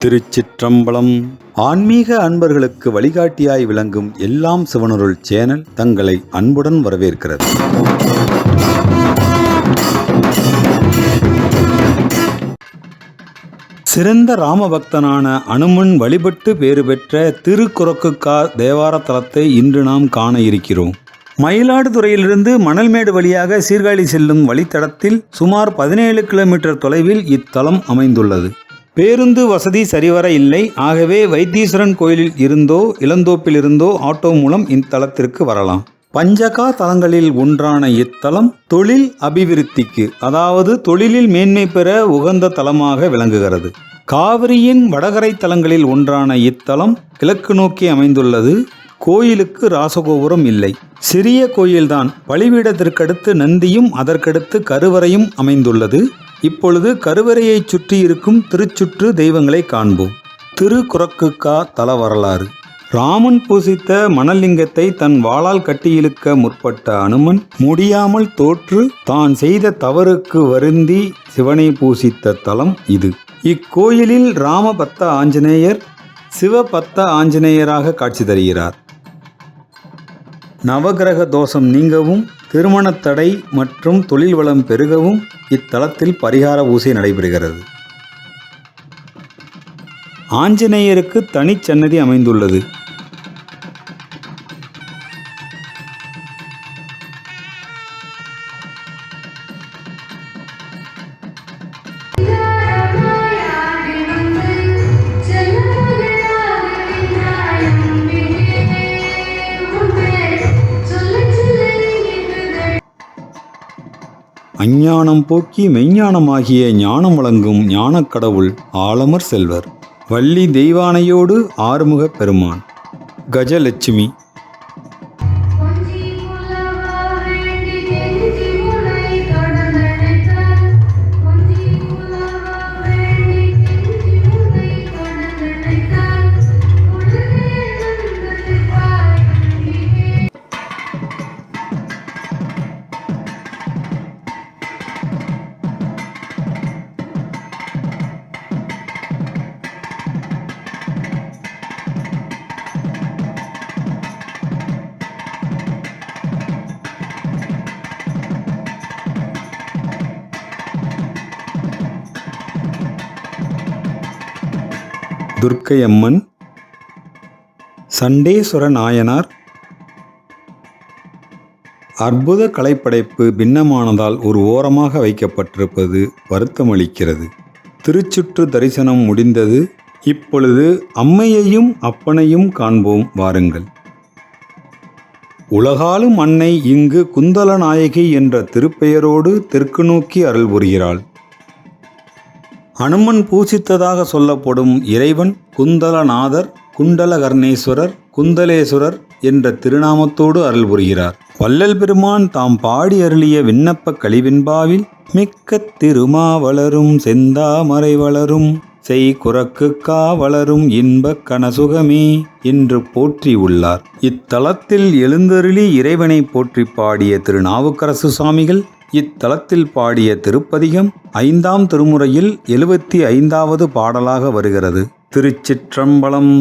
திருச்சிற்றம்பலம். ஆன்மீக அன்பர்களுக்கு வழிகாட்டியாய் விளங்கும் எல்லாம் சிவனருள் சேனல் தங்களை அன்புடன் வரவேற்கிறது. சிறந்த ராமபக்தனான அனுமன் வழிபட்டு பேறு பெற்ற திருக்குறக்குக்கா தேவார தலத்தை இன்று நாம் காண இருக்கிறோம். மயிலாடுதுறையிலிருந்து மணல்மேடு வழியாக சீர்காழி செல்லும் வழித்தடத்தில் சுமார் பதினேழு கிலோமீட்டர் தொலைவில் இத்தலம் அமைந்துள்ளது. பேருந்து வசதி சரிவர இல்லை. ஆகவே வைத்தீஸ்வரன் கோயிலில் இருந்தோ இளந்தோப்பில் இருந்தோ ஆட்டோ மூலம் இத்தலத்திற்கு வரலாம். பஞ்சகா தலங்களில் ஒன்றான இத்தலம் தொழில் அபிவிருத்திக்கு அதாவது தொழிலில் மேன்மை பெற உகந்த தலமாக விளங்குகிறது. காவிரியின் வடகரை தலங்களில் ஒன்றான இத்தலம் கிழக்கு நோக்கி அமைந்துள்ளது. கோயிலுக்கு ராசகோபுரம் இல்லை. சிறிய கோயில்தான். பலிபீடத்திற்கடுத்து நந்தியும் அதற்கடுத்து கருவறையும் அமைந்துள்ளது. இப்பொழுது கருவறையைச் சுற்றி இருக்கும் திருச்சுற்று தெய்வங்களை காண்போம். திருக்குறக்குக்கா தல வரலாறு. ராமன் பூசித்த மணலிங்கத்தை தன் வாளால் கட்டியிழுக்க முற்பட்ட அனுமன் முடியாமல் தோற்று தான் செய்த தவறுக்கு வருந்தி சிவனை பூசித்த தலம் இது. இக்கோயிலில் ராமபத்த ஆஞ்சநேயர் சிவபத்த ஆஞ்சநேயராக காட்சி தருகிறார். நவகிரக தோஷம் நீங்கவும் திருமணத் தடை மற்றும் தொழில் வளம் பெருகவும் இத்தலத்தில் பரிகார பூசை நடைபெறுகிறது. ஆஞ்சநேயருக்கு தனிச்சன்னதி அமைந்துள்ளது. அஞ்ஞானம் போக்கி மெய்ஞானமாகிய ஞானம் வழங்கும் ஞானக் கடவுள் ஆலமர் செல்வர். வள்ளி தெய்வானையோடு ஆறுமுகப் பெருமான். கஜலட்சுமி. துர்க்கையம்மன் சண்டேஸ்வர நாயனார் அற்புத கலைப்படைப்பு பின்னமானதால் ஒரு ஓரமாக வைக்கப்பட்டிருப்பது வருத்தமளிக்கிறது. திருச்சுற்று தரிசனம் முடிந்தது. இப்பொழுது அம்மையையும் அப்பனையும் காண்போம் வாருங்கள். உலகாலும் அன்னை இங்கு குந்தல நாயகி என்ற திருப்பெயரோடு தெற்கு நோக்கி அருள் புரிகிறாள் அனுமன் பூசித்ததாக சொல்லப்படும் இறைவன் குந்தலநாதர் குண்டலகர்ணேஸ்வரர் குந்தலேஸ்வரர் என்ற திருநாமத்தோடு அருள் புரிகிறார். வள்ளல் பெருமான் தாம் பாடி அருளிய விண்ணப்ப கழிவின்பாவில் மிக்க திருமாவளரும் செந்தாமரை வளரும் செய் குரக்குக்கா வளரும் இன்பக் கனசுகமே என்று போற்றி உள்ளார். இத்தலத்தில் எழுந்தருளி இறைவனை போற்றி பாடிய திருநாவுக்கரசு சுவாமிகள் இத்தலத்தில் பாடிய திருப்பதிகம் ஐந்தாம் திருமுறையில் எழுபத்தி ஐந்தாவது பாடலாக வருகிறது. திருச்சிற்றம்பலம்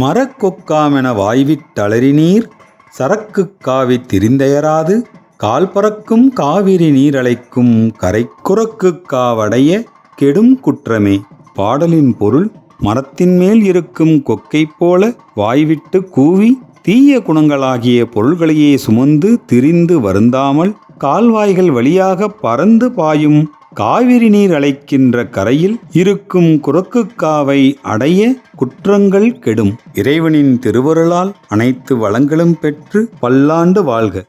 மரக்கொக்காமென வாய்விட்டளறினீர் சரக்கு காவி திரிந்தையராது கால் பறக்கும் காவிரி நீரழைக்கும் கரைக்குறக்கு காவடைய கெடும் குற்றமே. பாடலின் பொருள் மரத்தின் மேல் இருக்கும் கொக்கை போல வாய்விட்டு கூவி தீய குணங்களாகிய பொருள்களையே சுமந்து திரிந்து வருந்தாமல் கால்வாய்கள் வழியாக பறந்து பாயும் காவிரி நீர் அழைக்கின்ற கரையில் இருக்கும் குரக்குக்காவை அடைய குற்றங்கள் கெடும். இறைவனின் திருவருளால் அனைத்து வளங்களும் பெற்று பல்லாண்டு வாழ்க.